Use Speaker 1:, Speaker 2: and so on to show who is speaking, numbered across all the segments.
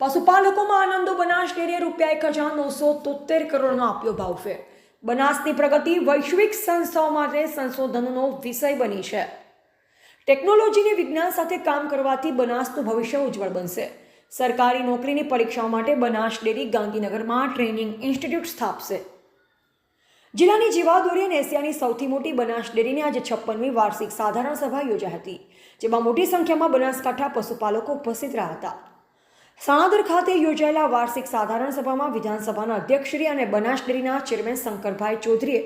Speaker 1: પશુપાલકોમાં આનંદો બનાસ ડેરીએ રૂપિયા એક હજાર નવસો તોતેર કરોડનો આપ્યો ભાવફેર બનાસની પ્રગતિ વૈશ્વિક સંસ્થાઓ માટે સંશોધનનો વિષય બની છે. ટેકનોલોજીને વિજ્ઞાન સાથે કામ કરવાથી બનાસનું ભવિષ્ય ઉજ્જવળ બનશે. સરકારી નોકરીની પરીક્ષાઓ માટે બનાસ ડેરી ગાંધીનગરમાં ટ્રેનિંગ ઇન્સ્ટિટ્યૂટ સ્થાપશે. જિલ્લાની જીવાદોરી અને એશિયાની સૌથી મોટી બનાસ ડેરીની આજે છપ્પનમી વાર્ષિક સાધારણ સભા યોજાઈ હતી, જેમાં મોટી સંખ્યામાં બનાસકાંઠા પશુપાલકો ઉપસ્થિત રહ્યા હતા. સાણાદર ખાતે યોજાયેલા વાર્ષિક સાધારણ સભામાં વિધાનસભાના અધ્યક્ષશ્રી અને બનાસ ડેરીના ચેરમેન શંકરભાઈ ચૌધરીએ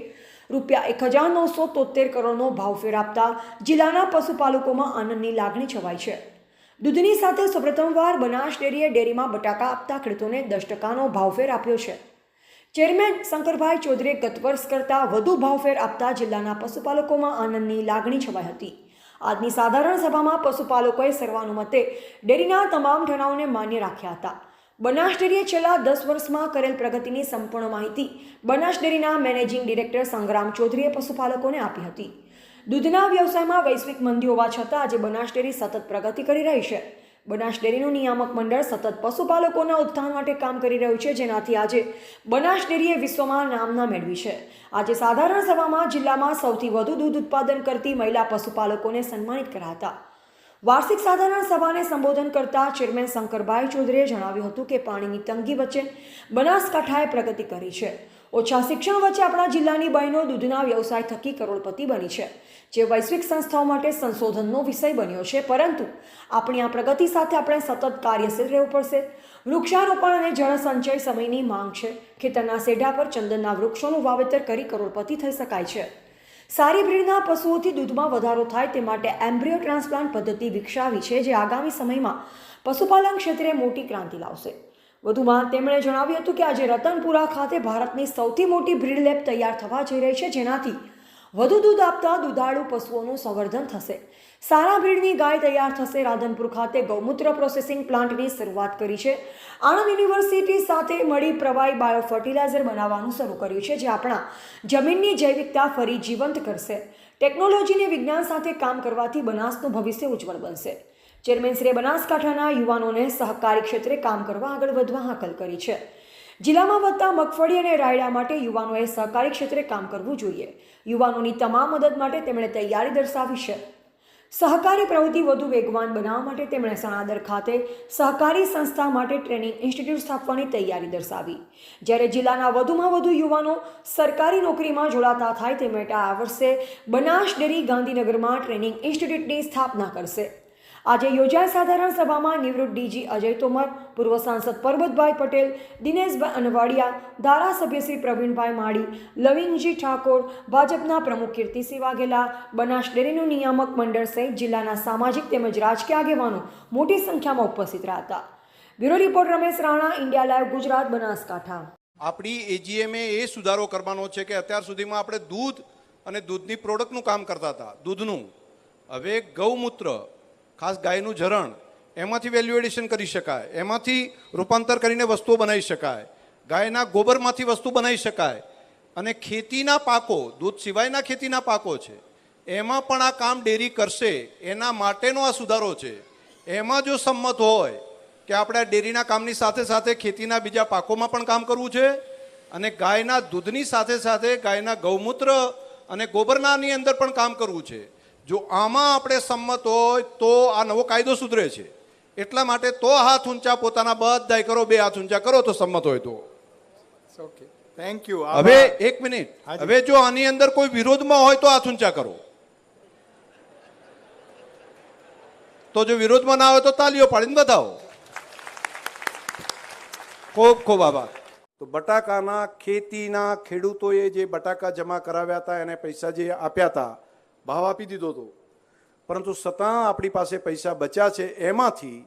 Speaker 1: રૂપિયા એક હજાર નવસો તોતેર કરોડનો ભાવફેર આપતા જિલ્લાના પશુપાલકોમાં આનંદની લાગણી છવાઈ છે. દૂધની સાથે સૌપ્રથમવાર બનાસ ડેરીએ ડેરીમાં બટાકા આપતા ખેડૂતોને દસ ટકાનો ભાવફેર આપ્યો છે. ચેરમેન શંકરભાઈ ચૌધરીએ ગત વર્ષ કરતાં વધુ ભાવફેર આપતા જિલ્લાના પશુપાલકોમાં આનંદની લાગણી છવાઈ હતી. આજની સાધારણ સભામાં પશુપાલકોએ સર્વાનુમતે ડેરીના તમામ ઠરાવોને માન્ય રાખ્યા હતા. બનાસ ડેરીએ છેલ્લા દસ વર્ષમાં કરેલ પ્રગતિની સંપૂર્ણ માહિતી બનાસ ડેરીના મેનેજિંગ ડિરેક્ટર સંગ્રામ ચૌધરીએ પશુપાલકોને આપી હતી. દૂધના વ્યવસાયમાં વૈશ્વિક મંદી હોવા છતાં આજે બનાસ ડેરી સતત પ્રગતિ કરી રહી છે. બનાસ ડેરીનું નિયામક મંડળ સતત પશુપાલકોના ઉત્થાન માટે કામ કરી રહ્યું છે, જેનાથી આજે બનાસ ડેરીએ વિશ્વમાં નામના મેળવી છે. આજે સાધારણ સભામાં જિલ્લામાં સૌથી વધુ દૂધ ઉત્પાદન કરતી મહિલા પશુપાલકોને સન્માનિત કર્યા હતા વાર્ષિક સાધારણ સભાને સંબોધન કરતા ચેરમેન શંકરભાઈ ચૌધરીએ જણાવ્યું હતું કે પાણીની તંગી વચ્ચે બનાસકાંઠાએ પ્રગતિ કરી છે. ઓછા શિક્ષણ વચ્ચે આપણા જિલ્લાની બહેનો દૂધના વ્યવસાય થકી કરોડપતિ બની છે. જે વૈશ્વિક સંસ્થાઓ માટે સંશોધનનો વિષય બન્યો છે. પરંતુ આપણી આ પ્રગતિ સાથે આપણે સતત કાર્યશીલ રહેવું પડશે. વૃક્ષારોપણ અને જળસંચય સમયની માંગ છે. ખેતરના સેઢા પર ચંદનના વૃક્ષોનું વાવેતર કરી કરોડપતિ થઈ શકાય છે. સારી બ્રીડના પશુઓથી દૂધમાં વધારો થાય તે માટે એમ્બ્રિયો ટ્રાન્સપ્લાન્ટ પદ્ધતિ વિકસાવી છે, જે આગામી સમયમાં પશુપાલન ક્ષેત્રે મોટી ક્રાંતિ લાવશે. વધુમાં તેમણે જણાવ્યું હતું કે આજે રતનપુરા ખાતે ભારતની સૌથી મોટી બ્રીડ લેબ તૈયાર થવા જઈ રહી છે, જેનાથી વધુ દૂધ આપતા દુધાળુ પશુઓનું સંવર્ધન થશે. સારા બ્રીડની ગાય તૈયાર થશે. રાધનપુર ખાતે ગૌમૂત્ર પ્રોસેસિંગ પ્લાન્ટની શરૂઆત કરી છે. આણંદ યુનિવર્સિટી સાથે મળી પ્રવાહી બાયો ફર્ટિલાઇઝર બનાવવાનું શરૂ કર્યું છે, જે આપણા જમીનની જૈવિકતા ફરી જીવંત કરશે. ટેકનોલોજીને વિજ્ઞાન સાથે કામ કરવાથી બનાસનું ભવિષ્ય ઉજ્જવળ બનશે. ચેરમેનશ્રીએ બનાસકાંઠાના યુવાનોને સહકારી ક્ષેત્રે કામ કરવા આગળ વધવા હાકલ કરી છે. જિલ્લામાં વધતા મગફળી અને રાયડા માટે યુવાનોએ સહકારી ક્ષેત્રે કામ કરવું જોઈએ. યુવાનોની તમામ મદદ માટે તેમણે તૈયારી દર્શાવી છે. સહકારી પ્રવૃત્તિ વધુ વેગવાન બનાવવા માટે તેમણે સણાદર ખાતે સહકારી સંસ્થા માટે ટ્રેનિંગ ઇન્સ્ટિટ્યૂટ સ્થાપવાની તૈયારી દર્શાવી. જ્યારે જિલ્લાના વધુમાં વધુ યુવાનો સરકારી નોકરીમાં જોડાતા થાય તે માટે આ વર્ષે બનાસ ડેરી ગાંધીનગરમાં ટ્રેનિંગ ઇન્સ્ટિટ્યૂટની સ્થાપના કરશે. આજે યોજાયેલ સાધારણ સભામાં નિવૃત્ત ડીજી અજય તોમર, પૂર્વ સાંસદ પરબતભાઈ પટેલ, દિનેશભાઈ અનવાડિયા, ધારાસભ્ય શ્રી પ્રવીણભાઈ માળી લવિંગજી ઠાકોર, ભાજપના પ્રમુખ કીર્તિસિંહ વાઘેલા, બનાસ ડેરીનું નિયામક મંડળ સહિત જિલ્લાના સામાજિક તેમજ રાજકીય આગેવાનો મોટી સંખ્યામાં ઉપસ્થિત રહ્યા હતા. Bureau report Ramesh Rana, India Live Gujarat, Banaskantha.
Speaker 2: આપણી એજીએમએ એ સુધારો કરવાનો છે કે અત્યાર સુધીમાં આપણે દૂધ અને દૂધની પ્રોડક્ટનું કામ કરતા હતા, દૂધનું. હવે ગૌમૂત્ર ખાસ ગાયનું જરણ એમાંથી વેલ્યુ એડિશન કરી શકાય, એમાંથી રૂપાંતર કરીને વસ્તુઓ બનાવી શકાય, ગાયના ગોબરમાંથી વસ્તુ બનાવી શકાય. અને ખેતીના પાકો, દૂધ સિવાયના ખેતીના પાકો છે, એમાં પણ આ કામ ડેરી કરશે, એના માટેનો આ સુધારો છે. એમાં જો સંમત હોય કે આપણે આ ડેરીના કામની સાથે સાથે ખેતીના બીજા પાકોમાં પણ કામ કરવું છે, અને ગાયના દૂધની સાથે સાથે ગાયના ગૌમૂત્ર અને ગોબરનાની અંદર પણ કામ કરવું છે. જો આમાં આપણે સંમત હોય તો આ નવો કાયદો સુધરે છે. એટલા માટે તો હાથ ઊંચા પોતાના બધાય કરો બે હાથ ઊંચા કરો તો સંમત હોય તો.
Speaker 3: ઓકે થેન્ક યુ
Speaker 2: હવે એક મિનિટ. હવે જો આની અંદર કોઈ વિરોધમાં હોય તો હાથ ઊંચા કરો. તો જો વિરોધમાં ના હોય તો તાલીઓ પાડીને બતાવો ખૂબ ખૂબ આભાર. તો બટાકાના ખેતીના ખેડૂતોએ જે બટાકા જમા કરાવ્યા હતા એને પૈસા જે આપ્યા હતા ભાવ આપી દીધો હતો. પરંતુ છતાં આપણી પાસે પૈસા બચ્યા છે એમાંથી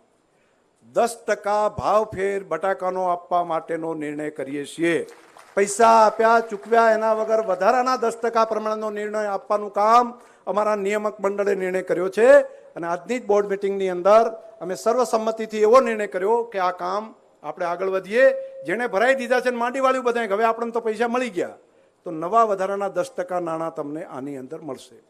Speaker 2: દસ ટકા ભાવ ફેર બટાકાનો આપવા માટેનો નિર્ણય કરીએ છીએ. પૈસા આપ્યા, ચૂકવ્યા, એના વગર વધારાના દસ ટકા પ્રમાણનો નિર્ણય આપવાનું કામ અમારા નિયામક મંડળે નિર્ણય કર્યો છે અને આજની જ બોર્ડ મિટિંગની અંદર અમે સર્વસંમતિથી એવો નિર્ણય કર્યો કે આ કામ આપણે આગળ વધીએ. જેણે ભરાઈ દીધા છે માંડી વાળ્યું બધા હવે આપણને તો પૈસા મળી ગયા. તો નવા વધારાના દસ ટકા નાણાં તમને આની અંદર મળશે.